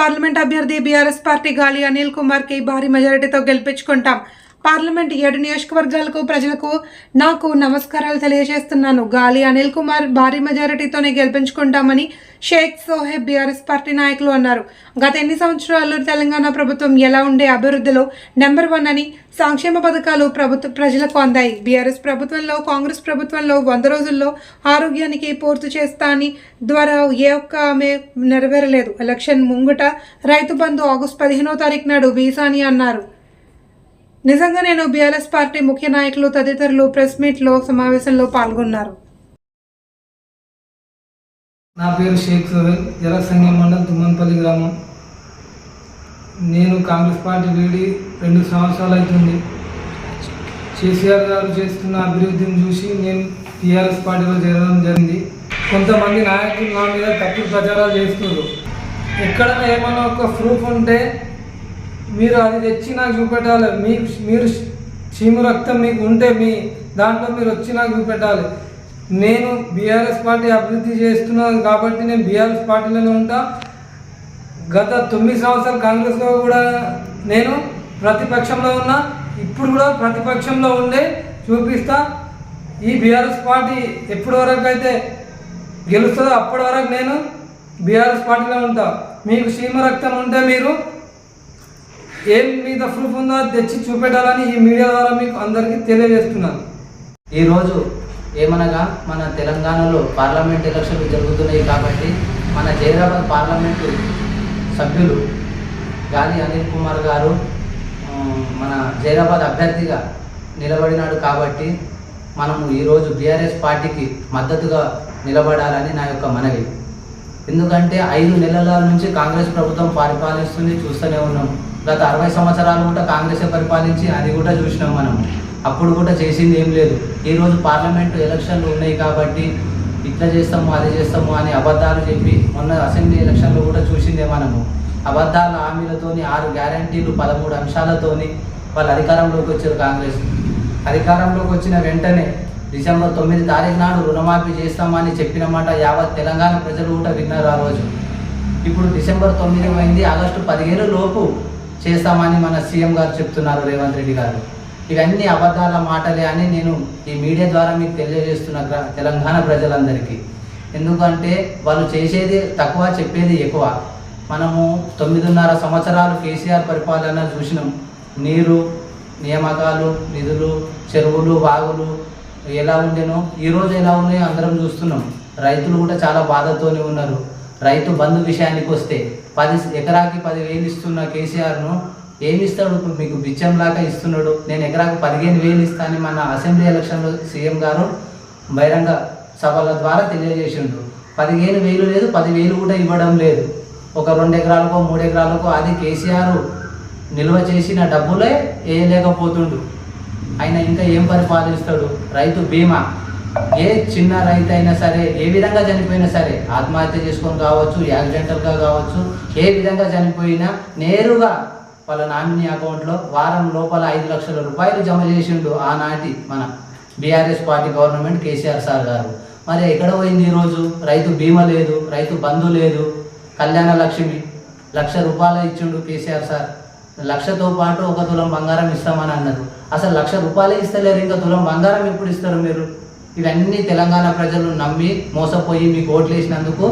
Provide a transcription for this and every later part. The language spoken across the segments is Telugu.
పార్లమెంట్ అభ్యర్థి బీఆర్ఎస్ పార్టీ గాలి అనిల్ కుమార్కి భారీ మెజారిటీతో గెలిపించుకుంటాం. పార్లమెంట్ ఏడు నియోజకవర్గాలకు ప్రజలకు నాకు నమస్కారాలు తెలియజేస్తున్నాను. గాలి అనిల్ కుమార్ భారీ మెజారిటీతోనే గెలిపించుకుంటామని షేక్ సోహెబ్ బీఆర్ఎస్ పార్టీ నాయకులు అన్నారు. గత ఎన్ని సంవత్సరాలు తెలంగాణ ప్రభుత్వం ఎలా ఉండే అభివృద్ధిలో నెంబర్ వన్ అని సంక్షేమ పథకాలు ప్రభుత్వ ప్రజలకు అందాయి. బీఆర్ఎస్ ప్రభుత్వంలో కాంగ్రెస్ ప్రభుత్వంలో వంద రోజుల్లో ఆరోగ్యానికి పూర్తి చేస్తా అని ద్వారా ఏ ఒక్క ఆమె నెరవేరలేదు. ఎలక్షన్ ముంగుట రైతు బంధు ఆగస్టు పదిహేనో తారీఖు నాడు వీసా అని అన్నారు. నిజంగా నేను బీఆర్ఎస్ పార్టీ ముఖ్య నాయకులు తదితరులు ప్రెస్ మీట్లో సమావేశంలో పాల్గొన్నారు. నా పేరు షేక్ సోహెల్ జలసంఘం మండలం తుమ్మన్పల్లి గ్రామం. నేను కాంగ్రెస్ పార్టీ వీడి రెండు సంవత్సరాలు అవుతుంది. కేసీఆర్ గారు చేస్తున్న అభివృద్ధిని చూసి నేను టీఆర్ఎస్ పార్టీలో చేరడం జరిగింది. కొంతమంది నాయకులు నా మీద తప్పుడు ప్రచారాలు చేస్తున్నారు. ఎక్కడైనా ఏమైనా ఒక ప్రూఫ్ ఉంటే మీరు అది తెచ్చి నాకు చూపెట్టాలి. మీ మీరు చీము రక్తం మీకు ఉంటే మీ దాంట్లో మీరు వచ్చి నాకు చూపెట్టాలి. నేను బీఆర్ఎస్ పార్టీ అభివృద్ధి చేస్తున్నాను కాబట్టి నేను బీఆర్ఎస్ పార్టీలోనే ఉంటా. గత తొమ్మిది సంవత్సరాలు కాంగ్రెస్లో కూడా నేను ప్రతిపక్షంలో ఉన్నా. ఇప్పుడు కూడా ప్రతిపక్షంలో ఉండే చూపిస్తా. ఈ బీఆర్ఎస్ పార్టీ ఎప్పటి వరకు అయితే గెలుస్తుందో అప్పటి వరకు నేను బీఆర్ఎస్ పార్టీలో ఉంటా. మీకు సీమ రక్తం ఉంటే మీరు ఏం మీద ప్రూఫ్ ఉందో తెచ్చి చూపెట్టాలని ఈ మీడియా ద్వారా మీకు అందరికీ తెలియజేస్తున్నాను. ఈరోజు ఏమనగా మన తెలంగాణలో పార్లమెంట్ ఎలక్షన్లు జరుగుతున్నాయి కాబట్టి మన జైరాబాద్ పార్లమెంటు సభ్యులు గాలి అనిల్ కుమార్ గారు మన జైరాబాద్ అభ్యర్థిగా నిలబడినాడు కాబట్టి మనము ఈరోజు బీఆర్ఎస్ పార్టీకి మద్దతుగా నిలబడాలని నా యొక్క మనవి. ఎందుకంటే ఐదు నెలల నుంచి కాంగ్రెస్ ప్రభుత్వం పరిపాలిస్తుంది చూస్తూనే ఉన్నాం. గత అరవై సంవత్సరాలు కూడా కాంగ్రెస్ పరిపాలించి అది కూడా చూసినాం మనం. అప్పుడు కూడా చేసింది ఏం లేదు. ఈరోజు పార్లమెంటు ఎలక్షన్లు ఉన్నాయి కాబట్టి ఇట్లా చేస్తాము అది చేస్తాము అని అబద్ధాలు చెప్పి మొన్న అసెంబ్లీ ఎలక్షన్లో కూడా చూసిందే మనము. అబద్ధాల హామీలతోని ఆరు గ్యారంటీలు పదమూడు అంశాలతోని వాళ్ళు అధికారంలోకి వచ్చారు కాంగ్రెస్. అధికారంలోకి వచ్చిన వెంటనే డిసెంబర్ తొమ్మిది తారీఖు నాడు రుణమాఫీ చేస్తామని చెప్పిన మాట యావత్ తెలంగాణ ప్రజలు కూడా విన్నారు ఆ రోజు. ఇప్పుడు డిసెంబర్ తొమ్మిది అయింది ఆగస్టు పదిహేను లోపు చేస్తామని మన సీఎం గారు చెప్తున్నారు రేవంత్ రెడ్డి గారు. ఇవన్నీ అబద్ధాల మాటలే అని నేను ఈ మీడియా ద్వారా మీకు తెలియజేస్తున్న తెలంగాణ ప్రజలందరికీ. ఎందుకంటే వాళ్ళు చేసేది తక్కువ చెప్పేది ఎక్కువ. మనము తొమ్మిదిన్నర సంవత్సరాలు కేసీఆర్ పరిపాలన చూసినాం. నీరు నియామకాలు నిధులు చెరువులు వాగులు ఎలా ఉండేనో ఈరోజు ఎలా ఉన్నాయో అందరం చూస్తున్నాం. రైతులు కూడా చాలా బాధతోనే ఉన్నారు. రైతు బంధు విషయానికి వస్తే పది ఎకరాకి పదివేలు ఇస్తున్న కేసీఆర్ను ఏమి ఇస్తాడు ఇప్పుడు మీకు బిచ్చంలాగా ఇస్తున్నాడు. నేను ఎకరాకు పదిహేను వేలు ఇస్తానని మన అసెంబ్లీ ఎలక్షన్లో సీఎం గారు బహిరంగ సభల ద్వారా తెలియజేసిండు. పదిహేను వేలు లేదు పదివేలు కూడా ఇవ్వడం లేదు. ఒక రెండు ఎకరాలకో మూడు ఎకరాలకో అది కేసీఆర్ నిల్వ చేసిన డబ్బులే వేయలేకపోతుండు. ఆయన ఇంకా ఏం పరిపాలిస్తాడు? రైతు బీమా. ఏ చిన్న రైతు అయినా సరే ఏ విధంగా చనిపోయినా సరే ఆత్మహత్య చేసుకొని కావచ్చు యాక్సిడెంటల్గా కావచ్చు ఏ విధంగా చనిపోయినా నేరుగా వాళ్ళ నామినీ అకౌంట్లో వారం లోపల ఐదు లక్షల రూపాయలు జమ చేసిండు ఆనాటి మన BRS party government KCR sir గారు. మరి ఎక్కడ పోయింది ఈరోజు? రైతు బీమా లేదు రైతు బంధు లేదు కళ్యాణ లక్ష్మి లక్ష రూపాయలు ఇచ్చిండు కేసీఆర్ సార్. లక్షతో పాటు ఒక తులం బంగారం ఇస్తామని అన్నారు. అసలు లక్ష రూపాయలే ఇస్తలేరు ఇంకా తులం బంగారం ఎప్పుడు ఇస్తారు మీరు? ఇవన్నీ తెలంగాణ ప్రజలు నమ్మి మోసపోయి మీకు ఓట్లు వేసినందుకు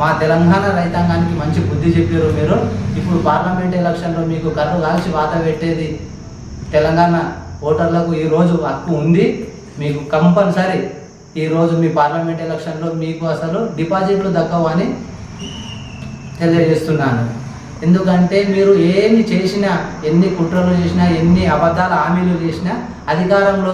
మా తెలంగాణ రైతాంగానికి మంచి బుద్ధి చెప్పారు మీరు. ఇప్పుడు పార్లమెంట్ ఎలక్షన్లో మీకు కర్రు కాల్చి వాత పెట్టేది తెలంగాణ ఓటర్లకు ఈరోజు హక్కు ఉంది. మీకు కంపల్సరీ ఈరోజు మీ పార్లమెంట్ ఎలక్షన్లో మీకు అసలు డిపాజిట్లు దక్కవు అని తెలియజేస్తున్నాను. ఎందుకంటే మీరు ఏమి చేసినా ఎన్ని కుట్రలు చేసినా ఎన్ని అబద్ధాల హామీలు చేసినా అధికారంలో